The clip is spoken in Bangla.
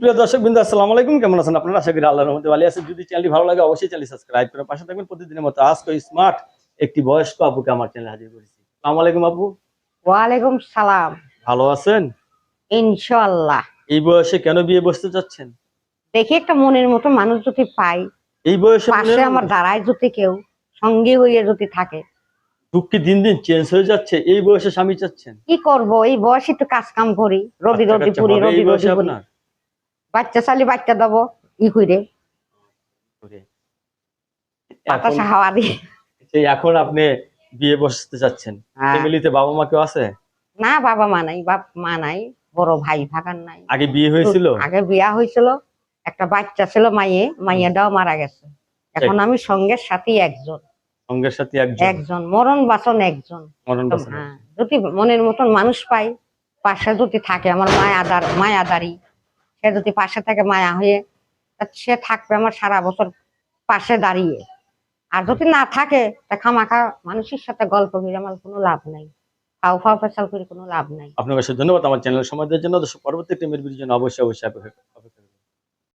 প্রিয় দর্শক বিন্দু আসসালামু আলাইকুম। কেমন আছেন আপনারা? আশা করি আল্লাহর রহমতে ভালো আছেন। যদি চ্যানেলটি ভালো লাগে অবশ্যই চ্যানেল সাবস্ক্রাইব করে পাশে থাকবেন। প্রতিদিনের মতো আজকে স্মার্ট একটি বয়স্ক আপুকে আমার চ্যানেলে হাজির করেছি। আসসালামু আলাইকুম আপু। ওয়ালাইকুম সালাম। ভালো আছেন? ইনশাল্লাহ এই বয়সে কেন বিয়ে বসতে চাচ্ছেন? দেখি একটা মনের মতো মানুষ যদি পাই এই বয়সে পাশে আমার দাঁড়ায় যদি কেউ সঙ্গে হইয়ে যদি থাকে। যুগ কি দিন দিন চেঞ্জ হয়ে যাচ্ছে? এই বয়সে স্বামী চাচ্ছেন? কি করব? এই বয়সে তো কাজ কাম করি রদি কাচ্চা পুরি হবে রদি এই বয়সে রদি পুরি আপনার? বাচ্চা চালি বাচ্চা দেবো ই করে। বাতাস এখন- হাওয়া দিয়ে এখন আপনি বিয়ে বসতে চাচ্ছেন হ্যাঁ। ফ্যামিলিতে বাবা মা কেউ আছে? না বাবা মা নাই বাপ মা নাই বড় ভাই ভাগান নাই। আগে বিয়ে হয়েছিল? আগে বিয়া হয়েছিল একটা বাচ্চা ছিল মাইয়ে মাইয়াটাও মারা গেছে। এখন আমি সঙ্গের সাথে একজন। সঙ্গের সাথে একজন? একজন মরণ বাসন একজন। মরণ বাসন। হ্যাঁ যদি মনের মতন মানুষ পাই পাশে যদি থাকে আমার মায়াদার মায়াদারি সে যদি পাশে থাকে মায়া হয়ে সে থাকবে আমার সারা বছর পাশে দাঁড়িয়ে। আর যদি না থাকে, তা খামাখা মানুষের সাথে গল্প করে আমার কোনো লাভ নাই। ফাও পেশাল করে কোনো লাভ নাই। আপনার কাছে ধন্যবাদ। আমার চ্যানেল সময় দেওয়ার জন্য। পরবর্তী টিমের জন্য অবশ্যই অবশ্যই